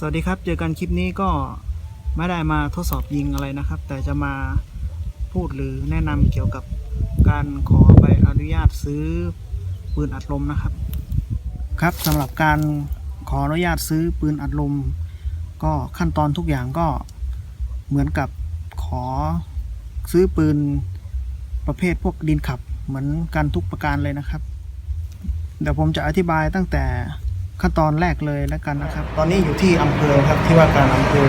สวัสดีครับ เจอกันคลิปนี้ก็ไม่ได้มาทดสอบยิงอะไรนะครับ แต่จะมาพูดหรือแนะนำเกี่ยวกับการขอใบอนุญาตซื้อปืนอัดลมนะครับ ครับสำหรับการขออนุญาตซื้อปืนอัดลม ก็ขั้นตอนทุกอย่างก็เหมือนกับขอซื้อปืนประเภทพวกดินขับเหมือนกันทุกประการเลยนะครับ เดี๋ยวผมจะอธิบายตั้งแต่ ขั้นตอนแรกเลยแล้วกันนะครับ ตอนนี้อยู่ที่อำเภอครับที่ว่าการอำเภอ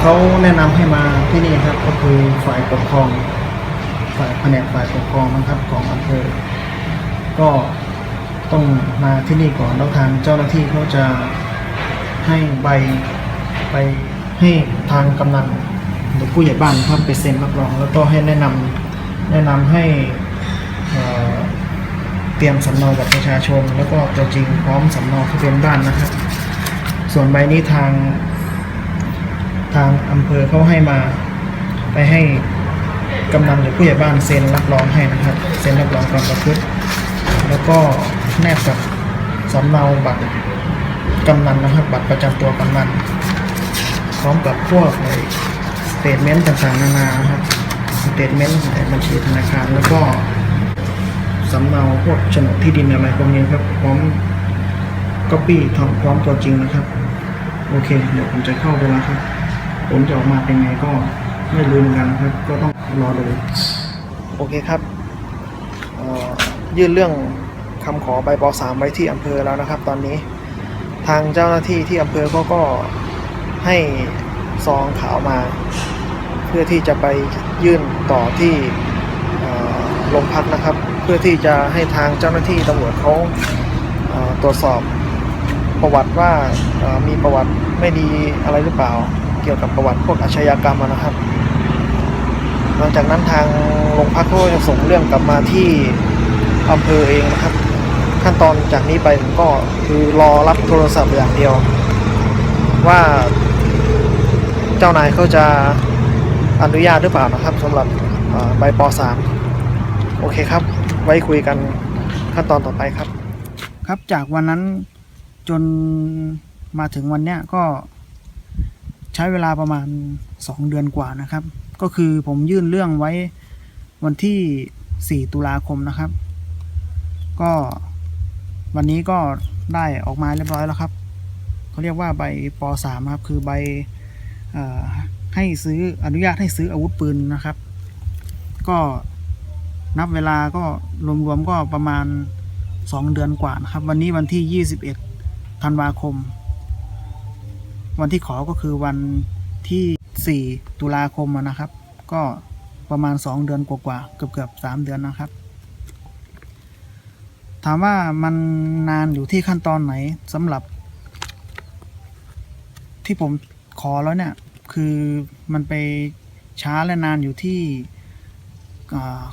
เขาแนะนำให้มาที่นี่ครับก็คือฝ่ายปกครอง ฝ่ายแผนกฝ่ายปกครองนะครับของอำเภอ ก็ต้องมาที่นี่ก่อนแล้วทางเจ้าหน้าที่เขาจะให้ใบไปให้ทางกำนันหรือผู้ใหญ่บ้านครับไปเซ็นรับรอง แล้วก็ให้แนะนำแนะนำให้ เตรียมสำเนาบัตรประชาชน แล้วก็ตัวจริงพร้อมสำเนาทะเบียนบ้านนะครับ ส่วนใบนี้ทางทางอำเภอเขาให้มาไปให้กำนันหรือผู้ใหญ่บ้านเซ็นรับรองให้นะครับเซ็นรับรองความประพฤติแล้วก็แนบกับสำเนาบัตรกำนันนะครับ บัตรประจำตัวกำนันพร้อมกับพวกสเตทเมนต์ต่างๆนานาครับสเตทเมนต์บัญชีธนาคารแล้วก็ สำเนาพวกโฉนดที่ดินอะไรพวกนี้ครับ พร้อมก๊อปปี้ทำพร้อมตัวจริงนะครับ โอเค เดี๋ยวผมจะเข้าไปแล้วครับผมจะออกมาเป็นไงก็ไม่รู้เหมือนกันครับ ก็ต้องรอดูโอเคครับยื่นเรื่องคำขอใบป .3 ไว้ที่อำเภอแล้วนะครับ ตอนนี้ทางเจ้าหน้าที่ที่อำเภอเขาก็ให้ซองขาวมา เพื่อที่จะไปยื่นต่อที่โรงพักนะครับ พื่อที่จะให้ทางเจ้าหน้าที่ตำรวจเขาตรวจสอบประวัติว่ามีประวัติไม่ดีอะไรหรือเปล่า เกี่ยวกับประวัติพวกอาชญากรรมนะครับ หลังจากนั้นทางโรงพักก็จะส่งเรื่องกลับมาที่อำเภอเองนะครับ ขั้นตอนจากนี้ไปผมก็คือรอรับโทรศัพท์อย่างเดียว ว่าเจ้านายเขาจะอนุญาตหรือเปล่านะครับสำหรับใบป .3 โอเคครับ ไว้คุยกันขั้นตอนต่อไปครับ ครับจากวันนั้นจนมาถึงวันเนี้ยก็ใช้เวลาประมาณ 2 เดือนกว่านะครับ ก็คือผมยื่นเรื่องไว้วันที่ 4 ตุลาคมนะครับ ก็วันนี้ก็ได้ออกมาเรียบร้อยแล้วครับเขาเรียกว่าใบป .3 ครับ คือใบให้ซื้ออนุญาตให้ซื้ออาวุธปืนนะครับ ก็ นับเวลาก็รวมๆก็ประมาณ 2 เดือนกว่านะครับ วันนี้วันที่ 21 ธันวาคม วันที่ขอก็คือวันที่ 4 ตุลาคมนะครับ ก็ประมาณ 2 เดือนกว่าๆเกือบๆ3 เดือนนะครับ ถามว่ามันนานอยู่ที่ขั้นตอนไหนสำหรับ ที่ผมขอแล้วเนี่ย คือมันไปช้าและนานอยู่ที่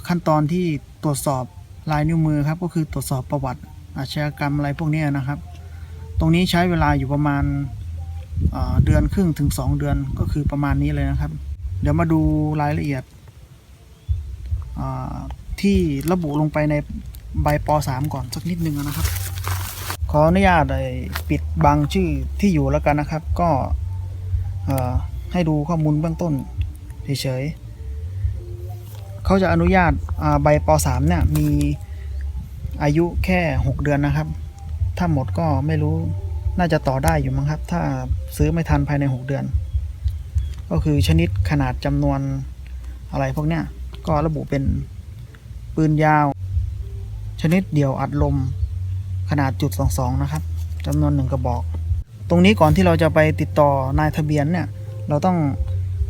ขั้นตอนที่ตรวจสอบลายนิ้วมือครับก็คือตรวจสอบประวัติอาชญากรรมอะไรพวกนี้นะครับ ตรงนี้ใช้เวลาอยู่ประมาณเดือนครึ่งถึง 2 เดือนก็คือประมาณนี้เลยนะครับ เดี๋ยวมาดูรายละเอียดที่ระบุลงไปในใบป .3 ก่อนสักนิดนึงนะครับ ขออนุญาตเอ่อปิดบังชื่อที่อยู่แล้วกันนะครับ ก็ให้ดูข้อมูลเบื้องต้นเฉยๆ เขาจะอนุญาตใบป .3 เนี่ยมีอายุแค่ 6 เดือนนะครับ ถ้าหมดก็ไม่รู้น่าจะต่อได้อยู่มั้งครับ ถ้าซื้อไม่ทันภายใน 6 เดือน ก็คือชนิดขนาดจำนวนอะไรพวกเนี้ยก็ระบุเป็นปืนยาว ชนิดเดี่ยวอัดลมขนาดจุด22 นะครับจำนวนหนึ่งกระบอก ตรงนี้ก่อนที่เราจะไปติดต่อนายทะเบียนเนี่ย เราต้อง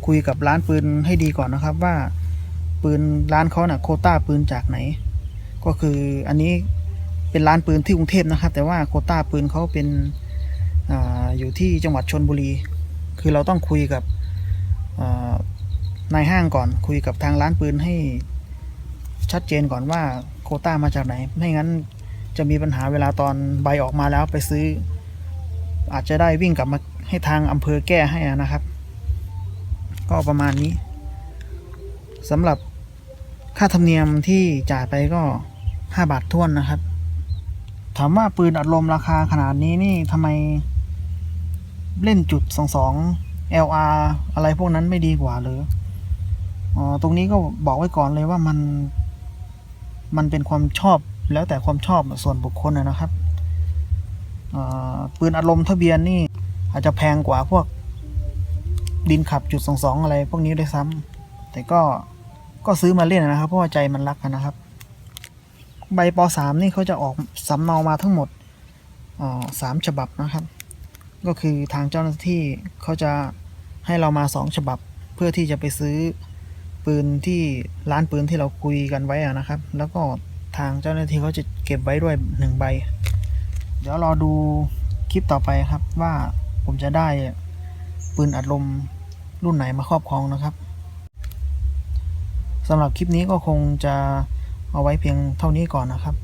คุยกับร้านปืนให้ดีก่อนนะครับว่า ปืนร้านเขาเนี่ยโคต้าปืนจากไหน ก็คืออันนี้เป็นร้านปืนที่กรุงเทพนะครับ แต่ว่าโคต้าปืนเขาเป็นออยู่ที่จังหวัดชนบุรี คือเราต้องคุยกับนายห้างก่อนคุยกับทางร้านปืนให้ชัดเจนก่อนว่าโคต้ามาจากไหน ไม่งั้นจะมีปัญหาเวลาตอนใบออกมาแล้วไปซื้อ อาจจะได้วิ่งกลับมาให้ทางอำเภอแก้ให้นะครับ ก็ประมาณนี้สำหรับ ค่าธรรมเนียมที่จ่ายไปก็5บาทท้วนนะครับ ถามว่าปืนอัดลมราคาขนาดนี้นี่ทำไมเล่นจุดสองสอง LR อะไรพวกนั้นไม่ดีกว่าหรืออ๋อตรงนี้ก็บอกไว้ก่อนเลยว่ามัน มันเป็นความชอบแล้วแต่ความชอบส่วนบุคคลนะครับปืนอารมณ์ทะเบียนนี่ อาจจะแพงกว่าพวกดินขับจุดสองสองอะไรพวกนี้ด้วยซ้ำแต่ก็ ก็ซื้อมาเล่นนะครับ เพราะว่าใจมันรักนะครับ ใบปสามนี่เขาจะออกสำเนามาทั้งหมดสามฉบับนะครับ ก็คือทางเจ้าหน้าที่เขาจะให้เรามาสองฉบับ เพื่อที่จะไปซื้อปืนที่ร้านปืนที่เราคุยกันไว้นะครับ แล้วก็ทางเจ้าหน้าที่เขาจะเก็บไว้ด้วยหนึ่งใบ เดี๋ยวรอดูคลิปต่อไปครับว่าผมจะได้ปืนอัดลมรุ่นไหนมาครอบครองนะครับ สำหรับคลิปนี้ก็คงจะเอาไว้เพียงเท่านี้ก่อนนะครับ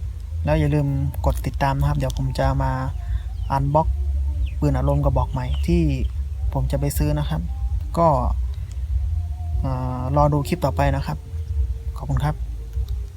แล้วอย่าลืมกดติดตามนะครับ เดี๋ยวผมจะมาอันบ็อกปืนอัดลมกระบอกใหม่ที่ผมจะไปซื้อนะครับ ก็อ่ารอดูคลิปต่อไปนะครับ ขอบคุณครับ